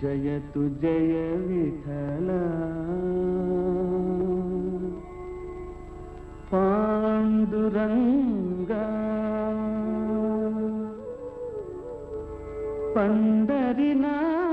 జయతు జయ విఠల పాండురంగా పండరినాథ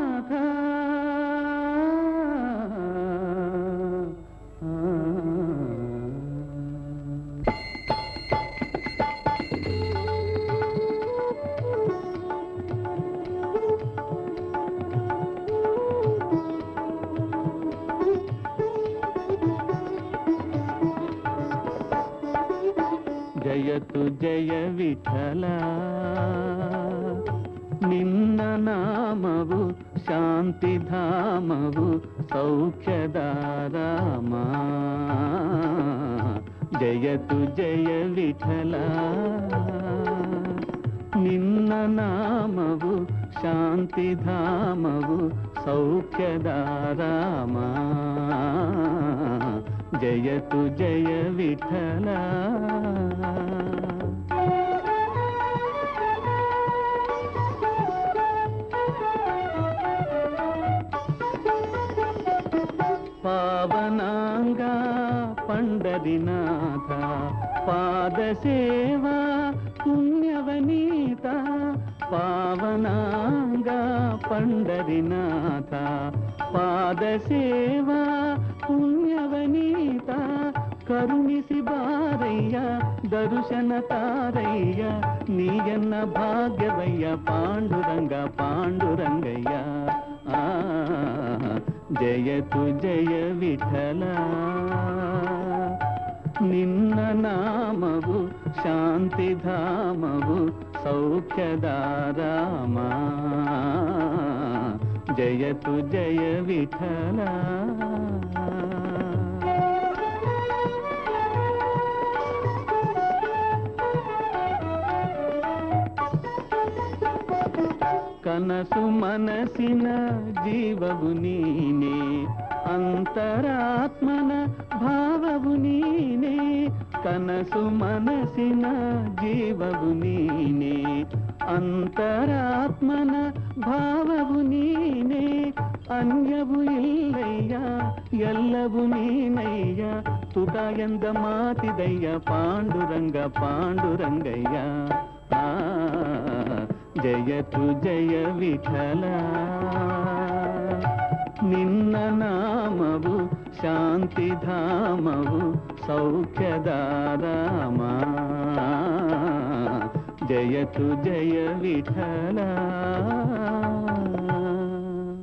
జయతు జయ విఠల. నిన్న నామవు శాంతిధామవు సౌఖ్యదారామా. జయతు జయ విఠల. నిన్న నామవు శాంతిధామవు సౌఖ్యదారామా. జయతు జయ విఠలా. పావనాంగా పండరినాథ పాదసేవా పుణ్యవనీత పావనాంగా పండరినాథ పాదసేవా పుణ్యవనీత కరుణిసి బారయ్య దర్శన తారయ్య నీయన్న భాగ్యవయ్య పాండురంగ పాండురంగయ్య. జయతు జయ విఠల. నిన్న నామవు శాంతిధామవు సౌఖ్యదారామా. జయతు జయ విఠలా. మనసు మనసిన జీవవు నీనే అంతరాత్మన భావవు నీనే కనసు మనసిన జీవవు నీనే అంతరాత్మన భావవు నీనే. అన్యవు ఇల్లయ్యా ఎల్లవు నీనయ్యా తుటాయంద మాతిదయ్య పాండురంగ పాండురంగయ్యా. ఆ జయతు జయ విఠల. నిన్న నామవు శాంతిధామవు సౌఖ్యదారామా. జయతు జయ విఠల.